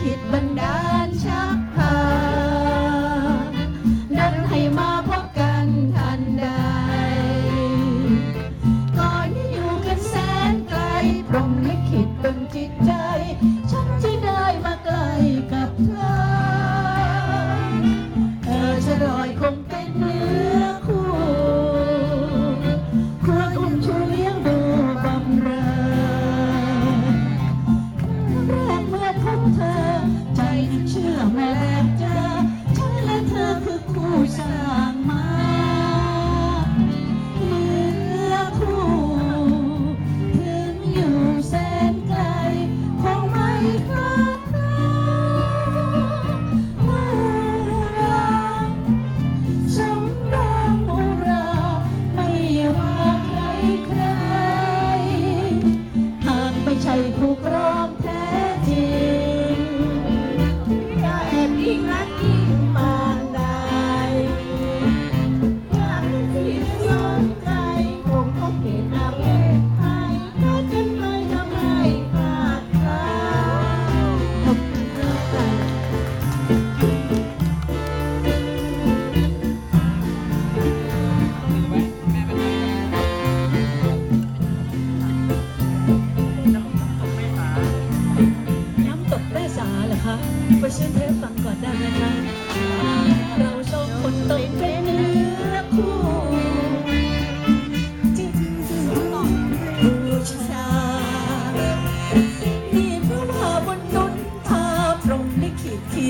คิดบัน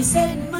you said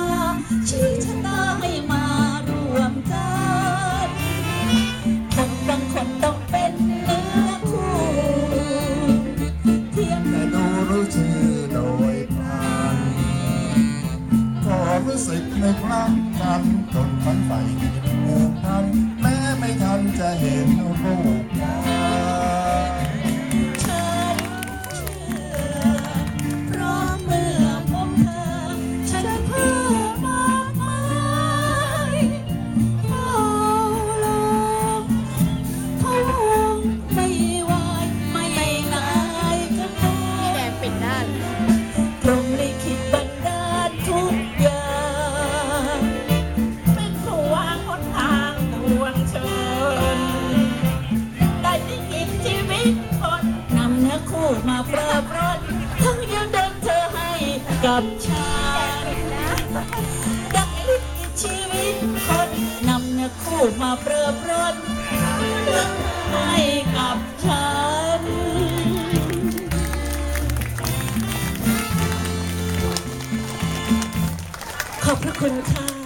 กับฉันดักลิขิชีวิตคนนำเนื้อคู่มาเปรือบรนให้กับฉัน ขอบพระคุณค่ะ